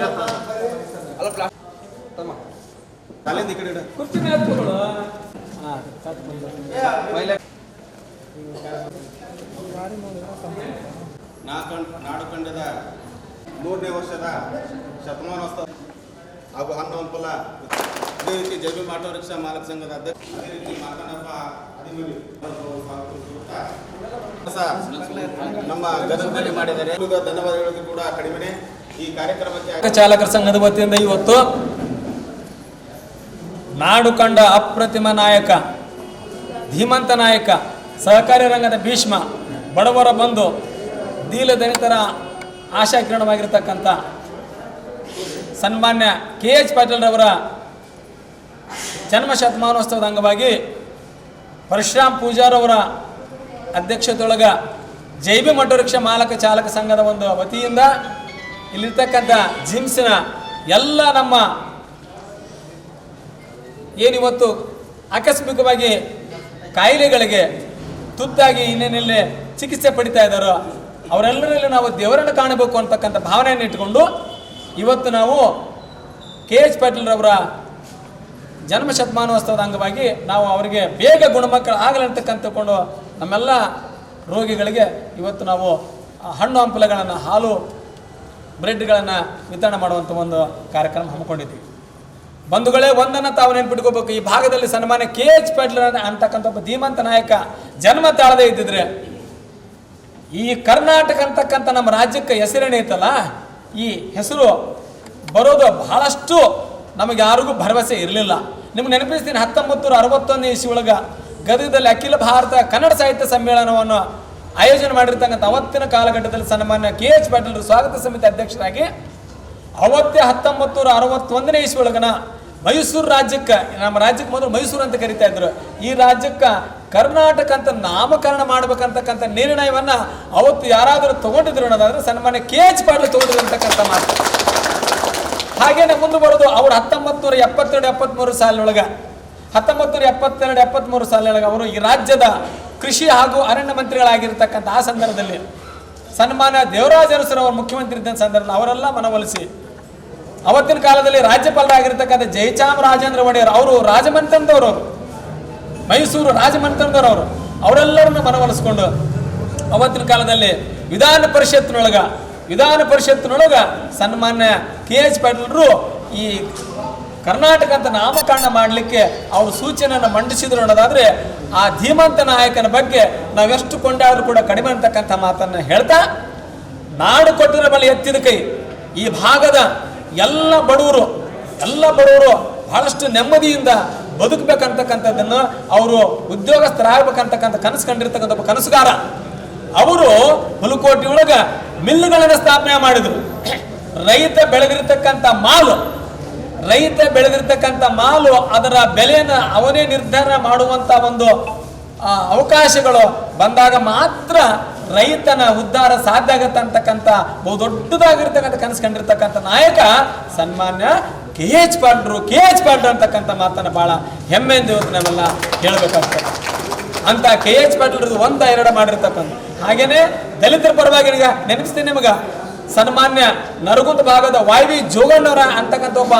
ಅಲ್ಲ ಪ್ಲಾ ತಮ್ಮ ತಲೆಯಿಂದ ಈ ಕಡೆ ಇಡು. ಕುರ್ಚಿ ಮೇಲೆ ಕೂತ್ಕೊಳ್ಳು. ಹಾ, ಸಾಕು ಬಂದು. ಪೈಲೆ ನಾಕಂಡ್ ನಾಡು ಕಂಡದ ಮೂರನೇ ವರ್ಷದ ಶತಮಾನೋತ್ಸವ ಹಾಗೂ ಹನ್ನೊಂದು ಅದೇ ರೀತಿ ಜೈವಿ ಆಟೋ ರಿಕ್ಷಾ ಮಾಲಕ ಸಂಘದ ಅಧ್ಯಕ್ಷ ಅದೇ ರೀತಿ ಮಾತನಪ್ಪ ನಮ್ಮ ಗದಗದಲ್ಲಿ ಮಾಡಿದರೆ ಧನ್ಯವಾದಗಳು ಕೂಡ ಕಡಿಮೆ ಚಾಲಕರ ಸಂಘದ ವತಿಯಿಂದ ಇವತ್ತು ನಾಡು ಕಂಡ ಅಪ್ರತಿಮ ನಾಯಕ, ಧೀಮಂತ ನಾಯಕ, ಸಹಕಾರಿ ರಂಗದ ಭೀಷ್ಮ, ಬಡವರ ಬಂದು ದೀಲ ದಲಿತರ ಆಶಾಕಿರಣವಾಗಿರ್ತಕ್ಕಂಥ ಸನ್ಮಾನ್ಯ ಕೆ ಎಚ್ ಪಾಟೀಲ್ರವರ ಜನ್ಮ ಶತಮಾನೋತ್ಸವದ ಅಂಗವಾಗಿ ಪರಶುರಾಮ್ ಪೂಜಾರವರ ಅಧ್ಯಕ್ಷತೆಯೊಳಗ ಜೈಬಿ ಮಠ ರಿಕ್ಷಾ ಮಾಲಕ ಚಾಲಕ ಸಂಘದ ಒಂದು ವತಿಯಿಂದ ಇಲ್ಲಿರ್ತಕ್ಕಂಥ ಜಿಮ್ಸ್ನ ಎಲ್ಲ ನಮ್ಮ ಏನಿವತ್ತು ಆಕಸ್ಮಿಕವಾಗಿ ಕಾಯಿಲೆಗಳಿಗೆ ತುತ್ತಾಗಿ ಇನ್ನೇನೆಲ್ಲೇ ಚಿಕಿತ್ಸೆ ಪಡಿತಾ ಇದ್ದಾರೋ ಅವರೆಲ್ಲರಲ್ಲಿ ನಾವು ದೇವರನ್ನು ಕಾಣಬೇಕು ಅಂತಕ್ಕಂಥ ಭಾವನೆಯನ್ನು ಇಟ್ಕೊಂಡು ಇವತ್ತು ನಾವು ಕೆ ಎಚ್ ಪಾಟೀಲ್ರವರ ಜನ್ಮ ಶತಮಾನೋತ್ಸವದ ಅಂಗವಾಗಿ ನಾವು ಅವರಿಗೆ ಬೇಗ ಗುಣಮುಖ ಆಗಲಿ ಅಂತಕ್ಕಂತಕೊಂಡು ನಮ್ಮೆಲ್ಲ ರೋಗಿಗಳಿಗೆ ಇವತ್ತು ನಾವು ಹಣ್ಣು ಹಂಪಲಗಳನ್ನು ಹಾಲು ಬ್ರೆಡ್ಗಳನ್ನು ವಿತರಣೆ ಮಾಡುವಂಥ ಒಂದು ಕಾರ್ಯಕ್ರಮ ಹಮ್ಮಿಕೊಂಡಿದ್ದೀವಿ. ಬಂಧುಗಳೇ, ಒಂದನ್ನು ತಾವು ನೆನ್ಪಿಟ್ಕೋಬೇಕು. ಈ ಭಾಗದಲ್ಲಿ ಸನ್ಮಾನ್ಯ ಕೆ. ಎಚ್. ಪಾಟೀಲ್ ಅಂತಕ್ಕಂಥ ಒಬ್ಬ ಧೀಮಂತ ನಾಯಕ ಜನ್ಮ ತಾಳದೇ ಇದ್ದಿದ್ರೆ, ಈ ಕರ್ನಾಟಕ ಅಂತಕ್ಕಂಥ ನಮ್ಮ ರಾಜ್ಯಕ್ಕೆ ಹೆಸರೇನೈತಲ್ಲ ಈ ಹೆಸರು ಬರೋದು ಬಹಳಷ್ಟು ನಮಗೆ ಯಾರಿಗೂ ಭರವಸೆ ಇರಲಿಲ್ಲ. ನಿಮ್ಗೆ ನೆನಪಿಸ್ತೀನಿ, ಹತ್ತೊಂಬತ್ತು ನೂರ ಅರವತ್ತೊಂದನೇ ಇಸಿ ಒಳಗೆ ಗದಗದಲ್ಲಿ ಅಖಿಲ ಭಾರತ ಕನ್ನಡ ಸಾಹಿತ್ಯ ಸಮ್ಮೇಳನವನ್ನು ಆಯೋಜನೆ ಮಾಡಿರ್ತಕ್ಕಂಥ ಅವತ್ತಿನ ಕಾಲಘಟ್ಟದಲ್ಲಿ ಸನ್ಮಾನ್ಯ ಕೆ ಎಚ್ ಪಾಟೀಲ್ ಸ್ವಾಗತ ಸಮಿತಿ ಅಧ್ಯಕ್ಷರಾಗಿ ಅವತ್ತೇ ಹತ್ತೊಂಬತ್ತು ನೂರ ಅರವತ್ತೊಂದನೇ ಇಸ್ವಿ ಮೈಸೂರು ರಾಜ್ಯಕ್ಕೆ, ನಮ್ಮ ರಾಜ್ಯಕ್ಕೆ ಮೊದಲು ಮೈಸೂರು ಅಂತ ಕರಿತಾ ಇದ್ರು. ಈ ರಾಜ್ಯಕ್ಕೆ ಕರ್ನಾಟಕ ಅಂತ ನಾಮಕರಣ ಮಾಡ್ಬೇಕಂತಕ್ಕಂಥ ನಿರ್ಣಯವನ್ನ ಅವತ್ತು ಯಾರಾದರೂ ತಗೊಂಡಿದ್ರು ಅನ್ನೋದಾದ್ರೆ ಸನ್ಮಾನ್ಯ ಕೆ ಎಚ್ ಪಾಟೀಲ್ ತಗೊಂಡಿದ್ರು ಅಂತಕ್ಕಂಥ ಮಾತು. ಹಾಗೇನೆ ಮುಂದೆ ಬರೋದು ಅವರು ಹತ್ತೊಂಬತ್ತು ನೂರ ಎಪ್ಪತ್ತೆರಡು ಎಪ್ಪತ್ತ್ಮೂರು ಸಾಲಿನೊಳಗ. ಹತ್ತೊಂಬತ್ತು ನೂರ ಎಪ್ಪತ್ತೆರಡು ಎಪ್ಪತ್ತ್ಮೂರು ಸಾಲಿನೊಳಗೆ ಅವರು ಈ ರಾಜ್ಯದ ಕೃಷಿ ಹಾಗೂ ಅರಣ್ಯ ಮಂತ್ರಿಗಳಾಗಿರ್ತಕ್ಕಂಥ ಆ ಸಂದರ್ಭದಲ್ಲಿ ಸನ್ಮಾನ್ಯ ದೇವರಾಜ ಅರಸರು ಅವರು ಮುಖ್ಯಮಂತ್ರಿ ಇದ್ದ ಸಂದರ್ಭದಲ್ಲಿ ಅವರೆಲ್ಲ ಮನವೊಲಿಸಿ, ಅವತ್ತಿನ ಕಾಲದಲ್ಲಿ ರಾಜ್ಯಪಾಲರಾಗಿರ್ತಕ್ಕಂಥ ಜಯಚಾಮರಾಜೇಂದ್ರ ಒಡೆಯರ್ ಅವರು ರಾಜಮಂತ್ರಂದವರು ಮೈಸೂರು ರಾಜಮಂತ್ರಂದವರು ಅವರು. ಅವರೆಲ್ಲರನ್ನು ಮನವೊಲಿಸ್ಕೊಂಡು ಅವತ್ತಿನ ಕಾಲದಲ್ಲಿ ವಿಧಾನ ಪರಿಷತ್ನೊಳಗ ವಿಧಾನ ಪರಿಷತ್ನೊಳಗ ಸನ್ಮಾನ್ಯ ಕೆ ಎಚ್ ಪಾಟೀಲ್ರು ಈ ಕರ್ನಾಟಕ ಅಂತ ನಾಮಕರಣ ಮಾಡಲಿಕ್ಕೆ ಅವರು ಸೂಚನೆಯನ್ನು ಮಂಡಿಸಿದ್ರು ಅನ್ನೋದಾದ್ರೆ ಆ ಧೀಮಂತ ನಾಯಕನ ಬಗ್ಗೆ ನಾವೆಷ್ಟು ಕೊಂಡಾದ್ರೂ ಕೂಡ ಕಡಿಮೆ ಅಂತಕ್ಕಂಥ ಮಾತನ್ನು ಹೇಳ್ತಾ ನಾಡು ಕೊಟ್ಟಿರ ಬಳಿ ಎತ್ತಿದ ಕೈ. ಈ ಭಾಗದ ಎಲ್ಲ ಬಡವರು ಎಲ್ಲ ಬಡವರು ಬಹಳಷ್ಟು ನೆಮ್ಮದಿಯಿಂದ ಬದುಕಬೇಕಂತಕ್ಕಂಥದ್ದನ್ನು ಅವರು ಉದ್ಯೋಗಸ್ಥರಾಗಬೇಕಂತಕ್ಕಂಥ ಕನಸು ಕಂಡಿರ್ತಕ್ಕಂಥ ಒಬ್ಬ ಕನಸುಗಾರ. ಅವರು ಹುಲಕೋಟಿ ಒಳಗೆ ಮಿಲ್ಲುಗಳನ್ನು ಸ್ಥಾಪನೆ ಮಾಡಿದ್ರು. ರೈತ ಬೆಳೆದಿರ್ತಕ್ಕಂಥ ಮಾಲು ರೈತ ಬೆಳೆದಿರ್ತಕ್ಕಂಥ ಮಾಲು ಅದರ ಬೆಲೆಯನ್ನು ಅವನೇ ನಿರ್ಧಾರ ಮಾಡುವಂತ ಒಂದು ಅವಕಾಶಗಳು ಬಂದಾಗ ಮಾತ್ರ ರೈತನ ಉದ್ಧಾರ ಸಾಧ್ಯ ಆಗತ್ತೆ ಅಂತಕ್ಕಂಥ ಬಹು ದೊಡ್ಡದಾಗಿರ್ತಕ್ಕಂಥ ಕನಸು ಕಂಡಿರ್ತಕ್ಕಂಥ ನಾಯಕ ಸನ್ಮಾನ್ಯ ಕೆ ಎಚ್ ಪಾಂಡ್ರು ಕೆ ಎಚ್ ಪಾಂಡ್ರು ಅಂತಕ್ಕಂಥ ಮಾತನ್ನ ಬಹಳ ಹೆಮ್ಮೆಯಿಂದ ಇವತ್ತು ನಾವೆಲ್ಲ ಹೇಳ್ಬೇಕಾಗ್ತದೆ. ಅಂತ ಕೆ ಎಚ್ ಪಾಟೀಲ್ ಒಂದ ಎರಡ ಮಾಡಿರ್ತಕ್ಕಂಥ. ಹಾಗೇನೆ ದಲಿತರ ಪರವಾಗಿ ಈಗ ನೆನಪಿಸ್ತೀನಿ ನಿಮಗ. ಸನ್ಮಾನ್ಯ ನರಗುಂದ ಭಾಗದ ವಾಯ್ವಿ ಜೋಗಣ್ಣವರ ಅಂತಕ್ಕಂಥ ಒಬ್ಬ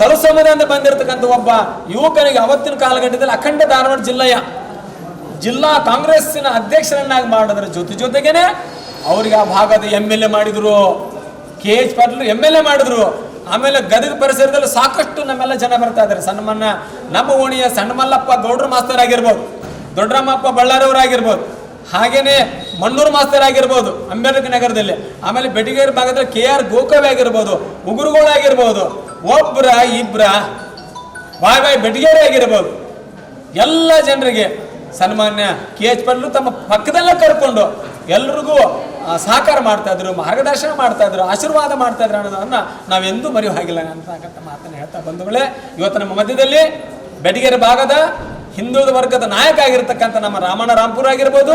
ತಲಸಮದಿಂದ ಬಂದಿರತಕ್ಕಂಥ ಒಬ್ಬ ಯುವಕನಿಗೆ ಅವತ್ತಿನ ಕಾಲಘಟ್ಟದಲ್ಲಿ ಅಖಂಡ ಧಾರವಾಡ ಜಿಲ್ಲೆಯ ಜಿಲ್ಲಾ ಕಾಂಗ್ರೆಸ್ಸಿನ ಅಧ್ಯಕ್ಷರನ್ನಾಗಿ ಮಾಡಿದ್ರ ಜೊತೆ ಜೊತೆಗೇನೆ ಅವ್ರಿಗೆ ಆ ಭಾಗದ ಎಂ ಎಲ್ ಎ ಮಾಡಿದ್ರು. K H Patil M L A ಮಾಡಿದ್ರು. ಆಮೇಲೆ ಗದಗ ಪರಿಸರದಲ್ಲಿ ಸಾಕಷ್ಟು ನಮ್ಮೆಲ್ಲ ಜನ ಬರ್ತಾ ಇದ್ದಾರೆ. ಸಣ್ಣಮನ್ನ ನಮ್ಮ ಓಣಿಯ ಸಣ್ಣ ಮಲ್ಲಪ್ಪ ಗೌಡ್ರ ಮಾಸ್ತರ್ ಆಗಿರ್ಬೋದು. ದೊಡ್ಡರಾಮಪ್ಪ ಬಳ್ಳಾರವರಾಗಿರ್ಬೋದು ಹಾಗೇನೆ ಮಣ್ಣೂರು ಮಾಸ್ತರ್ ಆಗಿರ್ಬೋದು, ಅಂಬೇಡ್ಕರ್ ನಗರದಲ್ಲಿ, ಆಮೇಲೆ ಬೆಟಗೇರಿ ಭಾಗದಲ್ಲಿ ಕೆ ಆರ್ ಗೋಕವಿ ಆಗಿರ್ಬೋದು ಉಗುರುಗಳಾಗಿರ್ಬೋದು ಒಬ್ರ ಇಬ್ಬರ ಬಾಯ್ ಬಾಯ್ ಬೆಟಗೇರಿ ಆಗಿರ್ಬೋದು. ಎಲ್ಲ ಜನರಿಗೆ ಸನ್ಮಾನ್ಯ ಕೆ ಎಚ್ ಪಟ್ಲು ತಮ್ಮ ಪಕ್ಕದಲ್ಲೇ ಕರ್ಕೊಂಡು ಎಲ್ರಿಗೂ ಸಹಕಾರ ಮಾಡ್ತಾಯಿದ್ರು ಮಾರ್ಗದರ್ಶನ ಮಾಡ್ತಾಯಿದ್ರು ಆಶೀರ್ವಾದ ಮಾಡ್ತಾ ಇದ್ರು ಅನ್ನೋದನ್ನ ನಾವೆಂದೂ ಮರೆಯೋ ಹಾಗಿಲ್ಲ ಅಂತಕ್ಕಂಥ ಮಾತನ್ನು ಹೇಳ್ತಾ ಬಂಧುಗಳೇ, ಇವತ್ತು ನಮ್ಮ ಮಧ್ಯದಲ್ಲಿ ಬೆಟಗೇರಿ ಭಾಗದ ಹಿಂದುಳಿದ ವರ್ಗದ ನಾಯಕ ಆಗಿರ್ತಕ್ಕಂಥ ನಮ್ಮ ರಾಮಣ್ಣ ರಾಮ್ಪುರ ಆಗಿರ್ಬೋದು,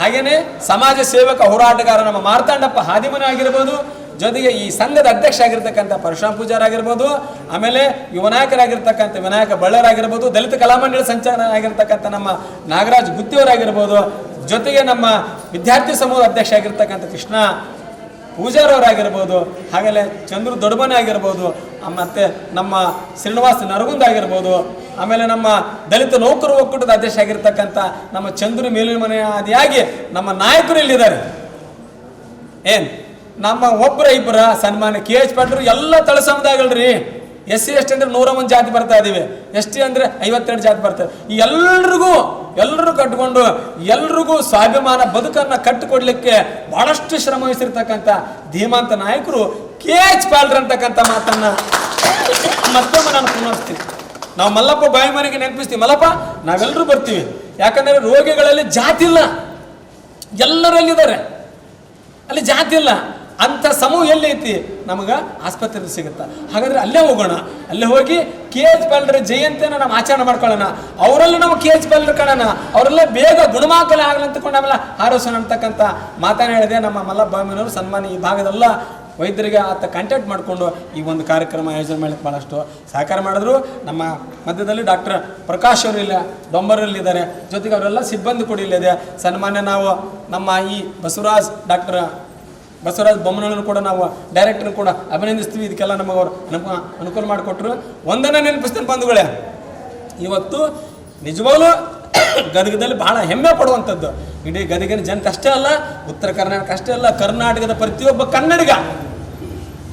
ಹಾಗೇನೆ ಸಮಾಜ ಸೇವಕ ಹೋರಾಟಗಾರ ನಮ್ಮ ಮಾರ್ತಾಂಡಪ್ಪ ಹಾದಿಮನ ಆಗಿರ್ಬೋದು, ಜೊತೆಗೆ ಈ ಸಂಘದ ಅಧ್ಯಕ್ಷ ಆಗಿರ್ತಕ್ಕಂಥ ಪರಶುರಾಮ್ ಪೂಜಾರ್ ಆಗಿರ್ಬೋದು, ಆಮೇಲೆ ಯುವ ನಾಯಕರಾಗಿರ್ತಕ್ಕಂಥ ವಿನಾಯಕ ಬಳ್ಳರಾಗಿರ್ಬೋದು ದಲಿತ ಕಲಾಮಂಡಳಿ ಸಂಚಾಲನ ಆಗಿರ್ತಕ್ಕಂಥ ನಮ್ಮ ನಾಗರಾಜ್ ಗುತ್ತಿಯವರಾಗಿರ್ಬೋದು ಜೊತೆಗೆ ನಮ್ಮ ವಿದ್ಯಾರ್ಥಿ ಸಮೂಹ ಅಧ್ಯಕ್ಷ ಆಗಿರ್ತಕ್ಕಂಥ ಕೃಷ್ಣ ಪೂಜಾರವರಾಗಿರ್ಬೋದು ಹಾಗೆಯೇ ಚಂದ್ರು ದೊಡ್ಡಮನೆ ಆಗಿರ್ಬೋದು ಮತ್ತೆ ನಮ್ಮ ಶ್ರೀನಿವಾಸ ನರಗುಂದ ಆಗಿರ್ಬೋದು ಆಮೇಲೆ ನಮ್ಮ ದಲಿತ ನೌಕರ ಒಕ್ಕೂಟದ ಅಧ್ಯಕ್ಷ ಆಗಿರ್ತಕ್ಕಂಥ ನಮ್ಮ ಚಂದ್ರು ಮೇಲಿನ ಮನೆ ಆದಿಯಾಗಿ ನಮ್ಮ ನಾಯಕರು ಇಲ್ಲಿದ್ದಾರೆ ಏನ್? ನಮ್ಮ ಒಬ್ಬರ ಇಬ್ಬರ ಸನ್ಮಾನ ಕೆ ಎಚ್ ಪಾಟ್ರು ಎಲ್ಲ ತಳ ಸಮುದಾಯಗಳ್ರಿ. ಎಸ್ ಸಿ, ಎಸ್ ಟಿ ಅಂದ್ರೆ ನೂರ ಒಂದು ಜಾತಿ ಬರ್ತಾ ಇದೀವಿ. ಎಸ್ ಟಿ ಅಂದ್ರೆ ಐವತ್ತೆರಡು ಜಾತಿ ಬರ್ತವೆ ಈ ಎಲ್ರಿಗೂ ಎಲ್ಲರೂ ಕಟ್ಕೊಂಡು, ಎಲ್ರಿಗೂ ಸ್ವಾಭಿಮಾನ ಬದುಕನ್ನ ಕಟ್ಟಿಕೊಡ್ಲಿಕ್ಕೆ ಬಹಳಷ್ಟು ಶ್ರಮ ವಹಿಸಿರ್ತಕ್ಕಂಥ ಧೀಮಂತ ನಾಯಕರು ಕೆ ಎಚ್ ಪಾಲ್ರ್ ಅಂತಕ್ಕಂಥ ಮಾತನ್ನ ಮತ್ತೊಮ್ಮೆ ನಾನು ಪುನರ್ಸ್ತೀನಿ ನಾವು ಮಲ್ಲಪ್ಪ ಬಾಯಿ ಮನೆಗೆ ನೆನಪಿಸ್ತೀವಿ. ಮಲ್ಲಪ್ಪ ನಾವೆಲ್ಲರೂ ಬರ್ತೀವಿ. ಯಾಕಂದ್ರೆ ರೋಗಿಗಳಲ್ಲಿ ಜಾತಿ ಇಲ್ಲ. ಎಲ್ಲರಲ್ಲಿದ್ದಾರೆ. ಅಲ್ಲಿ ಜಾತಿ ಇಲ್ಲ. ಅಂತ ಸಮೂಹ ಎಲ್ಲಿ ಐತಿ ನಮಗ ಆಸ್ಪತ್ರೆ ಸಿಗುತ್ತ. ಹಾಗಾದ್ರೆ ಅಲ್ಲೇ ಹೋಗೋಣ. ಅಲ್ಲೇ ಹೋಗಿ ಕೆ ಎಚ್ ಪಾಲ್ರ ಜಯಂತಿಯನ್ನು ನಾವು ಆಚರಣೆ ಮಾಡ್ಕೊಳ್ಳೋಣ. ಅವರಲ್ಲೂ ನಾವು ಕೆ ಎಚ್ ಪಾಲ್ರ ಕಾಣೋಣ. ಅವರೆಲ್ಲ ಬೇಗ ಗುಣಮಾಕಲೆ ಆಗಲಿ ಅಂತಕೊಂಡು ಆಮೇಲೆ ಹಾರೋಸೋಣ ಅಂತಕ್ಕಂಥ ಮಾತನ್ನ ಹೇಳಿದೆ ನಮ್ಮ ಮಲ್ಲಪ್ಪ ಬಾಮಿನವರು ಸನ್ಮಾನ ಈ ಭಾಗದೆಲ್ಲ. ವೈದ್ಯರಿಗೆ ಆತ ಕಾಂಟ್ಯಾಕ್ಟ್ ಮಾಡಿಕೊಂಡು ಈ ಒಂದು ಕಾರ್ಯಕ್ರಮ ಆಯೋಜನೆ ಮಾಡಲಿಕ್ಕೆ ಭಾಳಷ್ಟು ಸಹಕಾರ ಮಾಡಿದ್ರು. ನಮ್ಮ ಮಧ್ಯದಲ್ಲಿ ಡಾಕ್ಟರ್ ಪ್ರಕಾಶ್ ಅವರು ಇಲ್ಲ, ಡೊಂಬರಲ್ಲಿದ್ದಾರೆ. ಜೊತೆಗೆ ಅವರೆಲ್ಲ ಸಿಬ್ಬಂದಿ ಕೂಡ ಇಲ್ಲಿದೆ ಸನ್ಮಾನ್ಯ ನಾವು ನಮ್ಮ ಈ ಬಸವರಾಜ್ ಡಾಕ್ಟರ್ ಬಸವರಾಜ್ ಬೊಮ್ಮನನ್ನು ಕೂಡ ನಾವು ಡೈರೆಕ್ಟರ್ ಕೂಡ ಅಭಿನಂದಿಸ್ತೀವಿ. ಇದಕ್ಕೆಲ್ಲ ನಮಗೆ ಅವರು ನಮ್ಮ ಅನುಕೂಲ ಮಾಡಿಕೊಟ್ರು. ಒಂದನ್ನು ನೆನಪಿಸ್ತೇನೆ ಬಂಧುಗಳೇ. ಇವತ್ತು ನಿಜವಾಗ್ಲೂ ಗದಗದಲ್ಲಿ ಬಹಳ ಹೆಮ್ಮೆ ಪಡುವಂಥದ್ದು. ಇಡೀ ಗದಗಿನ ಜನತೆ ಅಷ್ಟೇ ಅಲ್ಲ, ಉತ್ತರ ಕರ್ನಾಟಕ ಅಷ್ಟೇ ಅಲ್ಲ, ಕರ್ನಾಟಕದ ಪ್ರತಿಯೊಬ್ಬ ಕನ್ನಡಿಗ.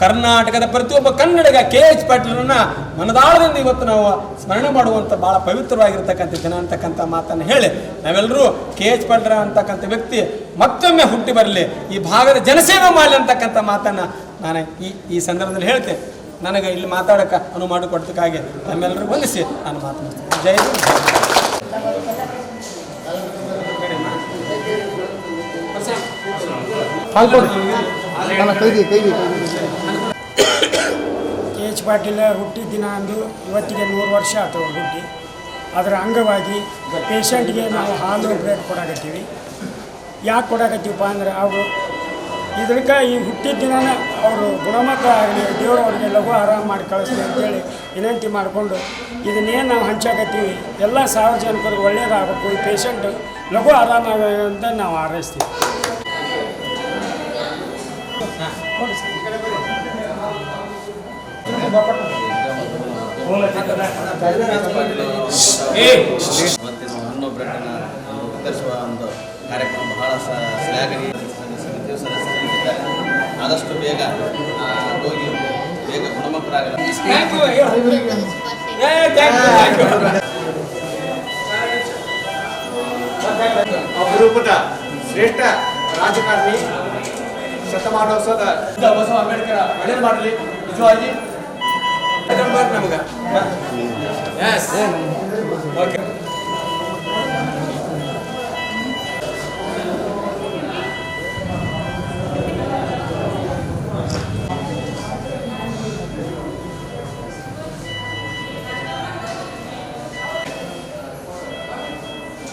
ಕರ್ನಾಟಕದ ಪ್ರತಿಯೊಬ್ಬ ಕನ್ನಡಿಗ ಕೆ ಎಚ್ ಪಾಟೀಲರನ್ನ ಮನದಾಳದಿಂದ ಇವತ್ತು ನಾವು ಸ್ಮರಣೆ ಮಾಡುವಂಥ ಬಹಳ ಪವಿತ್ರವಾಗಿರ್ತಕ್ಕಂಥ ದಿನ ಅಂತಕ್ಕಂಥ ಮಾತನ್ನು ಹೇಳಿ ನಾವೆಲ್ಲರೂ ಕೆ ಎಚ್ ಪಾಟೀಲ್ ಅಂತಕ್ಕಂಥ ವ್ಯಕ್ತಿ, ಮತ್ತೊಮ್ಮೆ ಹುಟ್ಟಿ ಬರಲಿ, ಈ ಭಾಗದ ಜನಸೇವೆ ಮಾಡಲಿ ಅಂತಕ್ಕಂಥ ಮಾತನ್ನು ನಾನು ಈ ಈ ಸಂದರ್ಭದಲ್ಲಿ ಹೇಳ್ತೇನೆ. ನನಗೆ ಇಲ್ಲಿ ಮಾತಾಡೋಕೆ ಅನುವು ಮಾಡಿಕೊಡ್ತಕ್ಕಾಗಿ ತಮ್ಮೆಲ್ಲರಿಗೂ ವಂದಿಸಿ ನಾನು ಮಾತಾಡ್ತೀನಿ ಜೈ ಕೆ ಎಚ್ ಪಾಟೀಲ ಹುಟ್ಟಿದ ದಿನ ಅಂದು ಇವತ್ತಿಗೆ ನೂರು ವರ್ಷ ಆಯ್ತು ಹುಟ್ಟಿ. ಅದರ ಅಂಗವಾಗಿ ಪೇಷಂಟ್ಗೆ ನಾವು ಹಾಲು ಬ್ರೆಡ್ ಕೊಡಾಕತ್ತೀವಿ. ಯಾಕೆ ಕೊಡಾಕತ್ತೀವಪ್ಪ ಅಂದ್ರೆ ಅವರು ಇದಕ್ಕೆ ಈ ಹುಟ್ಟಿದ ದಿನನ ಅವರು ಗುಣಮಟ್ಟ ಆಗಲಿ ದೇವರು ಅವ್ರಿಗೆ ಲಘು ಆರಾಮ ಮಾಡಿ ಕಳಿಸ್ಲಿ ಅಂತೇಳಿ ವಿನಂತಿ ಮಾಡಿಕೊಂಡು ಇದನ್ನೇನು ನಾವು ಹಂಚಾಕತ್ತೀವಿ ಎಲ್ಲ ಸಾರ್ವಜನಿಕರಿಗೆ ಒಳ್ಳೆಯದಾಗಬೇಕು ಈ ಪೇಷಂಟ್ ಲಘು ಆರಾಮ ಅಂತ ನಾವು ಹಾರೈಸ್ತೀವಿ. ಇವತ್ತಿನ ಹಣ್ಣು ಬ್ರೆಡ್ನ ವಿತರಿಸುವ ಒಂದು ಕಾರ್ಯಕ್ರಮ ಬಹಳ ಶ್ಲಾಘನೀಯ ಆದಷ್ಟು ಬೇಗ ಆ, ರೋಗಿ ಬೇಗ ಗುಣಮುಖರಾಗಲಿ Thank you. ಏ, thank you, thank you. ಅಪರೂಪದ ಶ್ರೇಷ್ಠ ರಾಜಕಾರಣಿ ಶತಮಾನೋತ್ಸವದ ಬಸವ ಅಂಬೇಡ್ಕರ್ ಒಳ್ಳೇದು ಮಾಡಲಿ ನಿಜವಾಗಿ Tekan bar nama enggak? Yes. Iya, Oke. Okay.